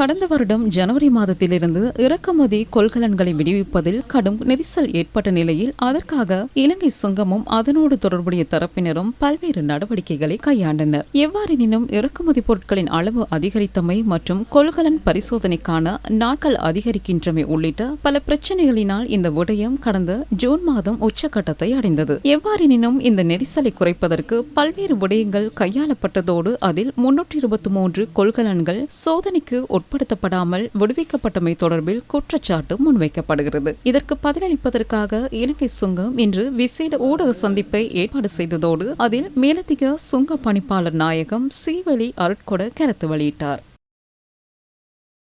கடந்த வருடம் ஜனவரி மாதத்திலிருந்து இறக்குமதி கொள்கலன்களை விடுவிப்பதில் கடும் நெரிசல் ஏற்பட்ட நிலையில் அதற்காக இலங்கை சுங்கமும் அதனோடு தொடர்புடைய தரப்பினரும் பல்வேறு நடவடிக்கைகளை கையாண்டனர். எவ்வாறெனினும் இறக்குமதி பொருட்களின் அளவு அதிகரித்தமை மற்றும் கொள்கலன் பரிசோதனைக்கான நாட்கள் அதிகரிக்கின்றமை உள்ளிட்ட பல பிரச்சனைகளினால் இந்த விடயம் கடந்த ஜூன் மாதம் உச்சக்கட்டத்தை அடைந்தது. எவ்வாறெனினும் இந்த நெரிசலை குறைப்பதற்கு பல்வேறு விடயங்கள் கையாளப்பட்டதோடு அதில் முன்னூற்றி இருபத்தி மூன்று கொள்கலன்கள் சோதனைக்கு உட்படுத்தப்படாமல் விடுவிக்கப்பட்டமை தொடர்பில் குற்றச்சாட்டு முன்வைக்கப்படுகிறது இதற்கு பதிலளிப்பதற்காக இலங்கை சுங்கம் இன்று விசேட ஊடக சந்திப்பை ஏற்பாடு செய்ததோடு அதில் மேலதிக சுங்க பணிப்பாளர் நாயகம் சீவலி அருட்கொட கருத்து வெளியிட்டார்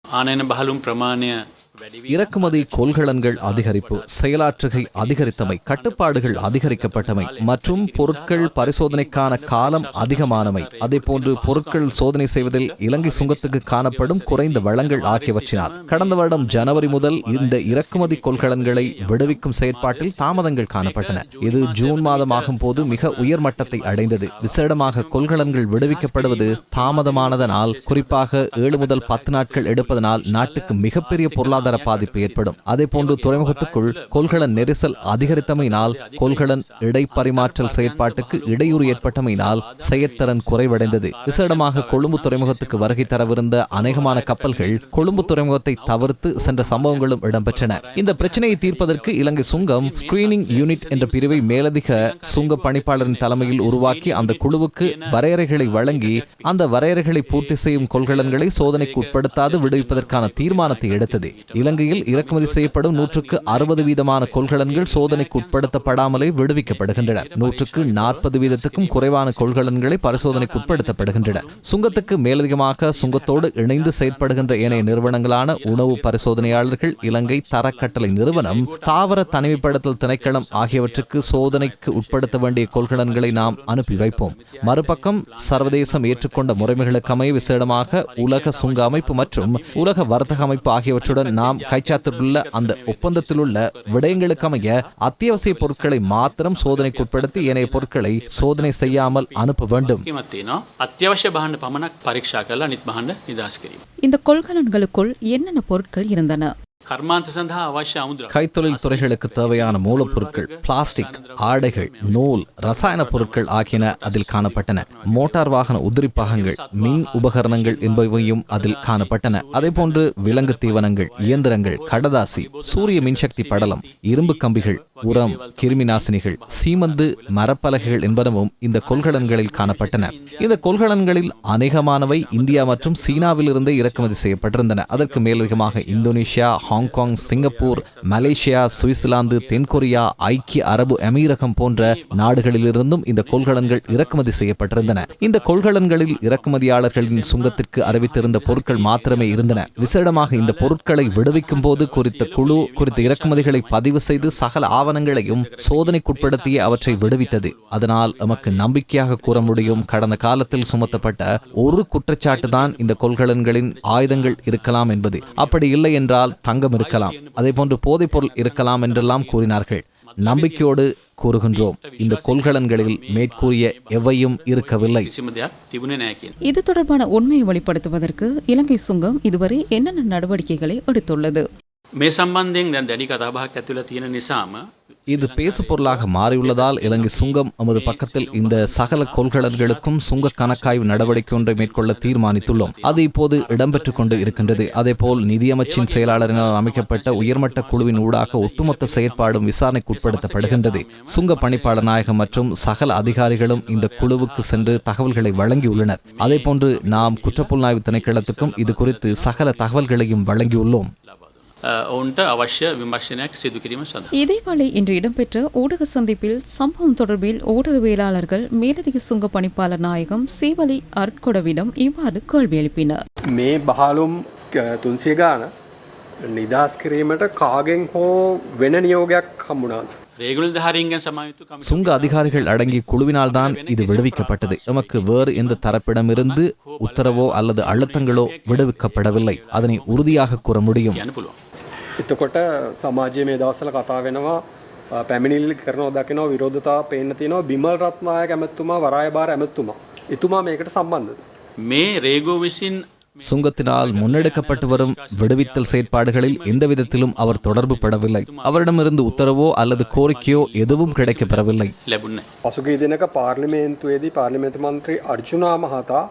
ආනයන බහලුම් ප්‍රමාණය වැඩිවී இறக்குமதி கொள்கலன்கள் அதிகரிப்பு செயலாற்றுகை அதிகரித்தமை கட்டுப்பாடுகள் அதிகரிக்கப்பட்டமை மற்றும் பொருட்கள் பரிசோதனைக்கான காலம் அதிகமானமை. அதேபோன்று பொருட்கள் சோதனை செய்வதில் இலங்கை சுங்கத்துக்கு காணப்படும் குறைந்த வளங்கள் ஆகியவற்றினால் கடந்த வருடம் ஜனவரி முதல் இந்த இறக்குமதி கொள்கலன்களை விடுவிக்கும் செயற்பாட்டில் தாமதங்கள் காணப்பட்டன. இது ஜூன் மாதம் ஆகும் போது மிக உயர் மட்டத்தை அடைந்தது. விசேடமாக கொள்கலன்கள் விடுவிக்கப்படுவது தாமதமானதனால் குறிப்பாக ஏழு முதல் பத்து நாட்கள் எடுப்பதனால் நாட்டுக்கு மிகப்பெரிய பொருளாதார பொருளாதார பாதிப்பு ஏற்படும். அதேபோன்று துறைமுகத்துக்குள் கொள்கலன் நெரிசல் அதிகரித்தமையினால் கொள்கலன் இடைப்பரிமாற்றல் செயற்பாட்டுக்கு இடையூறு ஏற்பட்டமையினால் செயற்திறன் குறைவடைந்தது. விசேடமாக கொழும்பு துறைமுகத்துக்கு வருகை தரவிருந்த அநேகமான கப்பல்கள் கொழும்பு துறைமுகத்தை தவிர்த்து சென்ற சம்பவங்களும் இடம்பெற்றன. இந்த பிரச்சனையை தீர்ப்பதற்கு இலங்கை சுங்கம் ஸ்கிரீனிங் யூனிட் என்ற பிரிவை மேலதிக சுங்க பணிப்பாளரின் தலைமையில் உருவாக்கி அந்த குழுவுக்கு வரையறைகளை வழங்கி அந்த வரையறைகளை பூர்த்தி செய்யும் கொள்கலன்களை சோதனைக்கு உட்படுத்தாது விடுவிப்பதற்கான தீர்மானத்தை எடுத்தது. இலங்கையில் இறக்குமதி செய்யப்படும் நூற்றுக்கு அறுபது வீதமான கொள்கலன்கள் சோதனைக்கு உட்படுத்தப்படாமலே விடுவிக்கப்படுகின்றன. நூற்றுக்கு நாற்பது வீதத்துக்கும் குறைவான கொள்கலன்களை பரிசோதனைக்கு உட்படுத்தப்படுகின்றன சுங்கத்துக்கு மேலதிகமாக சுங்கத்தோடு இணைந்து செயற்படுகின்ற ஏனைய நிறுவனங்களான உணவு பரிசோதனையாளர்கள் இலங்கை தரக்கட்டளை நிறுவனம் தாவர தனிமைப்படுத்தல் திணைக்களம் ஆகியவற்றுக்கு சோதனைக்கு உட்படுத்த வேண்டிய கொள்கலன்களை நாம் அனுப்பி வைப்போம். மறுபக்கம் சர்வதேசம் ஏற்றுக்கொண்ட முறைமைகளுக்கு அமைய விசேடமாக உலக சுங்க அமைப்பு மற்றும் உலக வர்த்தக அமைப்பு ஆகியவற்றுடன் நாம் கைச்சாத்துள்ள அந்த ஒப்பந்தத்தில் ஒப்பந்தத்திலுள்ள விடயங்களுக்கமைய அத்தியாவசிய பொருட்களை மாத்திரம் சோதனைக்குட்படுத்தி ஏனைய பொருட்களை சோதனை செய்யாமல் அனுப்ப வேண்டும். இந்த கொள்கலன்களுக்குள் என்னென்ன பொருட்கள் இருந்தன? கைத்தொழில் துறைகளுக்கு தேவையான மூலப்பொருட்கள் பிளாஸ்டிக் ஆடைகள் நூல் ரசாயன பொருட்கள் ஆகியன அதில் காணப்பட்டன. மோட்டார் வாகன உதிரி பாகங்கள் மின் உபகரணங்கள் என்பவையும் அதில் காணப்பட்டன. அதே போன்று விலங்கு தீவனங்கள் இயந்திரங்கள் கடதாசி சூரிய மின்சக்தி படலம் இரும்பு கம்பிகள் உரம் கிருமி நாசினிகள் சீமந்து மரப்பலகைகள் என்பனவும் இந்த கொள்கலன்களில் காணப்பட்டன. இந்த கொள்கலன்களில் அநேகமானவை இந்தியா மற்றும் சீனாவிலிருந்தே இறக்குமதி செய்யப்பட்டிருந்தன. அதற்கு மேலதிகமாக Indonesia Hong Kong Singapore Malaysia Switzerland தென்கொரியா ஐக்கிய அரபு அமீரகம் போன்ற நாடுகளிலிருந்தும் இந்த கொள்கலன்கள் இறக்குமதி செய்யப்பட்டிருந்தன. இந்த கொள்கலன்களில் இறக்குமதியாளர்களின் சுங்கத்திற்கு அறிவித்திருந்த பொருட்கள் மாத்திரமே இருந்தன. விசேடமாக இந்த பொருட்களை விடுவிக்கும் போது குறித்த குழு குறித்த இறக்குமதிகளை பதிவு செய்து சகல ஆவணங்களையும் சோதனைக்குட்படுத்திய அவற்றை விடுவித்தது அதனால் எமக்கு நம்பிக்கையாக கூற முடியும் கடந்த காலத்தில் சுமத்தப்பட்ட ஒரு குற்றச்சாட்டு தான் இந்த கொள்கலன்களின் ஆயுதங்கள் இருக்கலாம் என்பது அப்படி இல்லை என்றால் தங்கம் இருக்கலாம் அதே போன்று போதைப் பொருள் இருக்கலாம் என்றெல்லாம் கூறினார்கள் நம்பிக்கையோடு கூறுகின்றோம் இந்த கொள்கலன்களில் மேற்கூறிய எவையும் இருக்கவில்லை කිසිම දෙයක් තිබුණේ නෑ කියන. இது தொடர்பான உண்மையை வெளிப்படுத்துவதற்கு இலங்கை சுங்கம் இதுவரை என்னென்ன நடவடிக்கைகளை எடுத்துள்ளது මේ සම්බන්ධයෙන් දැන් දැඩි කතාබහක් ඇතුළ තියෙන නිසාම இது பேசு பொருளாக மாறியுள்ளதால் இலங்கை சுங்கம் நமது பக்கத்தில் இந்த சகல கொள்கலன்களுக்கும் சுங்க கணக்காய்வு நடவடிக்கை ஒன்றை மேற்கொள்ள தீர்மானித்துள்ளோம். அது இப்போது இடம்பெற்றுக் கொண்டு இருக்கின்றது. அதேபோல் நிதியமைச்சின் செயலாளரினால் அமைக்கப்பட்ட உயர்மட்ட குழுவின் ஊடாக ஒட்டுமொத்த செயற்பாடும் விசாரணைக்கு உட்படுத்தப்படுகின்றது. சுங்க பணிப்பாளர் நாயகம் மற்றும் சகல அதிகாரிகளும் இந்த குழுவுக்கு சென்று தகவல்களை வழங்கியுள்ளனர். அதேபோன்று நாம் குற்றப்புலனாய்வு திணைக்களத்துக்கும் இது குறித்து சகல தகவல்களையும் வழங்கியுள்ளோம். ඔවුන්ට අවශ්‍ය විමර්ශනයක් සිදු කිරීම සඳහා. இதேவேளை இன்று இடம்பெற்ற ஊடக சந்திப்பில் சம்பவம் தொடர்பில் ஊடகவியலாளர்கள் மேலதிக சுங்க பணிப்பாளர் நாயகம் சீவலி அருட்கொடவிடம் இவ்வாறு கேள்வி எழுப்பினர் මේ බහලුම් තුන්සිය ගාන නිදහස් කිරීමට කාගෙන් හෝ වෙන නියෝගයක් හම්බුණාද. රේගුල ධාරීන්ගෙන් සමයුතු කමිටු சுங்க அதிகாரிகள் அடங்கிய குழுவினால்தான் இது விடுவிக்கப்பட்டது எமக்கு வேறு எந்த தரப்பிடமிருந்து உத்தரவோ அல்லது அழுத்தங்களோ விடுவிக்கப்படவில்லை அதனை உறுதியாக கூற முடியும் කියන්න පුළුවන්. එතකොට සමාජය මේ දවසල කතා වෙනවා අ, පැමිණිල්ලි කරනව දකිනවා විරෝධතා පේන්න තියෙනවා බිමල් රත්නායක ඇමැත්තුමා වරායභාර ඇමැත්තුමා. එතුමා මේකට සම්බන්ධද. මේ රේගෝ විසින් சுங்கத்தினால் முன்னெடுக்கப்பட்டு வரும் விடுவித்தல் செயற்பாடுகளில் எந்த விதத்திலும் அவர் தொடர்பு படவில்லை அவரிடமிருந்து உத்தரவோ அல்லது கோரிக்கையோ எதுவும் கிடைக்கப் பெறவில்லை ලැබුන්නේ. පසුගිය දිනක පාර්ලිමේන්තුවේදී පාර්ලිමේන්තු මන්ත්‍රී අර්ජුනා මහතා අ,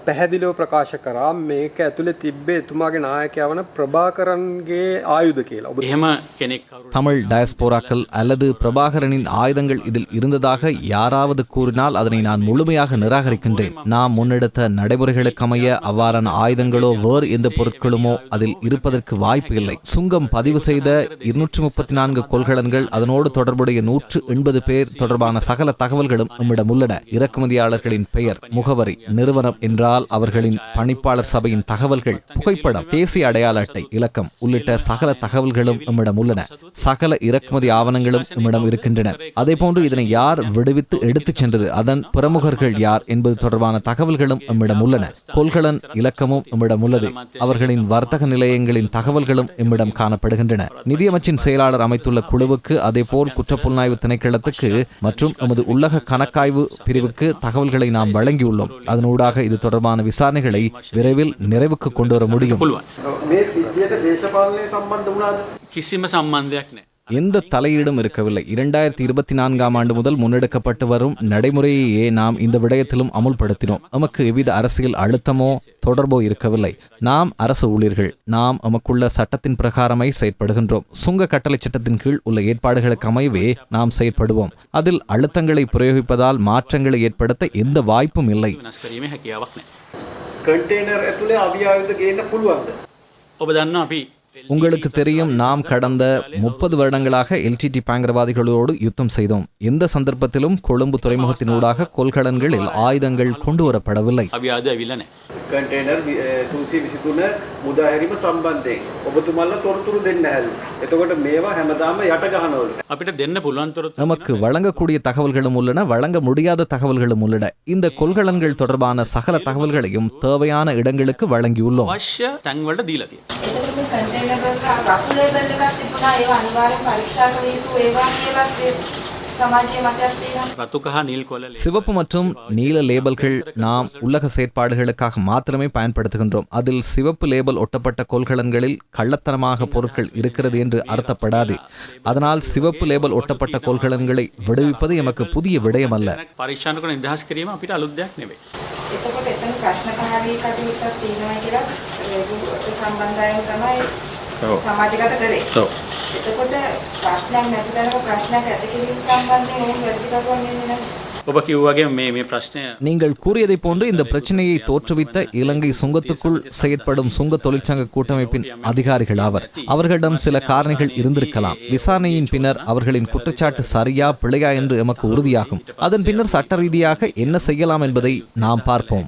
පැහැදිලිව ප්‍රකාශ කරා මේක ඇතුළේ තිබ්බේ එතුමාගේ නායකයා වන ප්‍රභාකරන්ගේ ආයුධ කියලා. ඔබ එහෙම කෙනෙක් කවුරු தமிழ் டயஸ்போராக்கள் அல்லது பிரபாகரனின் ஆயுதங்கள் இதில் இருந்ததாக யாராவது கூறினால் அதனை நான் முழுமையாக நிராகரிக்கின்றேன் நாம் முன்னெடுத்த நடைமுறைகளுக்கு அமைய அவ்வாறான ஆயுதங்களோ வேறு எந்த பொருட்களுமோ அதில் இருப்பதற்கு வாய்ப்பு இல்லை சுங்கம் பதிவு செய்த இருநூற்றி முப்பத்தி நான்கு கொள்கலன்கள் அதனோடு தொடர்புடைய நூற்று எண்பது பேர் தொடர்பான சகல தகவல்களும் நம்மிடம் உள்ளன இறக்குமதியாளர்களின் பெயர் முகவரி நிறுவனம் என்றால் அவர்களின் பணிப்பாளர் சபையின் தகவல்கள் புகைப்படம் தேசிய அடையாள அட்டை இலக்கம் உள்ளிட்ட சகல தகவல்களும் நம்மிடம் உள்ளன. சகல இறக்குமதி ஆவணங்களும் நம்மிடம் இருக்கின்றன. அதேபோன்று இதனை யார் விடுவித்து எடுத்துச் சென்றது அதன் பிரமுகர்கள் யார் என்பது தொடர்பான தகவல்களும் நம்மிடம் உள்ளன. கொள்கலன் இலக்கமும் நம்மிடம் உள்ளது. அவர்களின் வர்த்தக நிலையங்களின் தகவல்களும் நம்மிடம் காணப்படுகின்றன. நிதியமைச்சின் செயலாளர் அமைத்துள்ள குழுவுக்கு அதேபோல் குற்றப்புலனாய்வு திணைக்களத்துக்கு மற்றும் நமது உள்ளக கணக்காய்வு பிரிவுக்கு தகவல்களை நாம் வழங்கியுள்ளோம். அதனூடாக இது தொடர்பான விசாரணைகளை விரைவில் நிறைவுக்கு கொண்டு வர முடியும். පුළුවන්. මේ සිද්ධියට දේශපාලනය සම්බන්ධ වුණාද? කිසිම සම්බන්ධයක් නෑ. எந்த தலையீடும் இருக்கவில்லை இரண்டாயிரத்தி இருபத்தி நான்காம் ஆண்டு முதல் முன்னெடுக்கப்பட்டு வரும் நடைமுறையையே நாம் இந்த விடயத்திலும் அமுல்படுத்தினோம் நமக்கு எவ்வித அரசியல் அழுத்தமோ தொடர்போ இருக்கவில்லை நாம் அரசு ஊழியர்கள் நாம் நமக்குள்ள சட்டத்தின் பிரகாரமை செயற்படுகின்றோம் சுங்க கட்டளை சட்டத்தின் கீழ் உள்ள ஏற்பாடுகளுக்கு அமையவே நாம் செயற்படுவோம் அதில் அழுத்தங்களை பிரயோகிப்பதால் மாற்றங்களை ஏற்படுத்த எந்த வாய்ப்பும் இல்லை වෙනස් කිරීමේ හැකියාවක් නෑ. කන්ටේනර් ඇතුළේ අවි ආයුධ ගේන්න පුළුවන්ද? ඔබ දන්නවා අපි உங்களுக்கு தெரியும் நாம் கடந்த முப்பது வருடங்களாக எல்டிடி பயங்கரவாதிகளோடு யுத்தம் செய்தோம். எந்த சந்தர்ப்பத்திலும் கொழும்பு துறைமுகத்தினூடாக கொள்கலன்களில் ஆயுதங்கள் கொண்டு வரப்படவில்லை. කන්ටේනර් තුන්සේ විසිතුන මුදාහැරීම සම්බන්ධයෙන් ඔබතුමල්ල තොරතුරු දෙන්න හැල්. එතකොට මේවා හැමදාම යට ගහනවල. අපිට දෙන්න පුළුවන්තොරත් நமக்கு வழங்கக்கூடிய தகவல்களும் உள்ளன வழங்க முடியாத தகவல்களும் உள்ளன இந்த கொள்கலன்கள் தொடர்பான சகல தகவல்களையும் தேவையான இடங்களுக்கு வழங்கியுள்ளோம் අවශ්‍ය තැන්වලට දීලා තියෙනවා. එතකොට මේ කන්ටේනර් වල රතු ලේබල් එකක් තිබුණා ඒවා අනිවාර්යෙන් පරීක්ෂා කළ යුතු ඒවා කියලා සමාජයේ මතයක් තියෙනවා. රතු කහ නිල් කොල சிவப்பு மற்றும் நீல லேபல்கள் நாம் உள்ளக செயற்பாடுகளுக்காக மாத்திரமே பயன்படுத்துகின்றோம் அதில் சிவப்பு லேபல் ஒட்டப்பட்ட கொள்கலன்களில் கள்ளத்தனமாக பொருட்கள் இருக்கிறது என்று அர்த்தப்படாது அதனால் சிவப்பு லேபல் ஒட்டப்பட்ட கொள்கலன்களை விடுவிப்பது எமக்கு புதிய விடயம் அல்ல පරීක්ෂණ කරන නිදහස් කිරීම අපිට අලුත් දෙයක් නෙවෙයි. එතකොට එතන ප්‍රශ්නකාරී කටයුත්තක් තියෙනවා කියලා ඒකට සම්බන්ධයෙන් තමයි සමාජගත කරේ. එතකොට ප්‍රශ්නයක් නැති තැනක ප්‍රශ්නයක් ඇති කිරීම සම්බන්ධයෙන් ඔවුන් වැඩි කරුවන් වෙන්නේ නැහැ. ඔබ කිව්වගේ මේ මේ ප්‍රශ්නය நீங்கள் கூறியதைப் போன்று இந்த பிரச்சனையை தோற்றுவித்த இலங்கை சுங்கத்துக்குள் செயற்படும் சுங்க தொழிற்சங்க கூட்டமைப்பின் அதிகாரிகள் ஆவர் அவர்களிடம் சில காரணிகள் இருந்திருக்கலாம் விசாரணையின் பின்னர் அவர்களின் குற்றச்சாட்டு சரியா பிழையா என்று எமக்கு உறுதியாகும் அதன் பின்னர் சட்ட ரீதியாக என்ன செய்யலாம் என்பதை நாம் பார்ப்போம்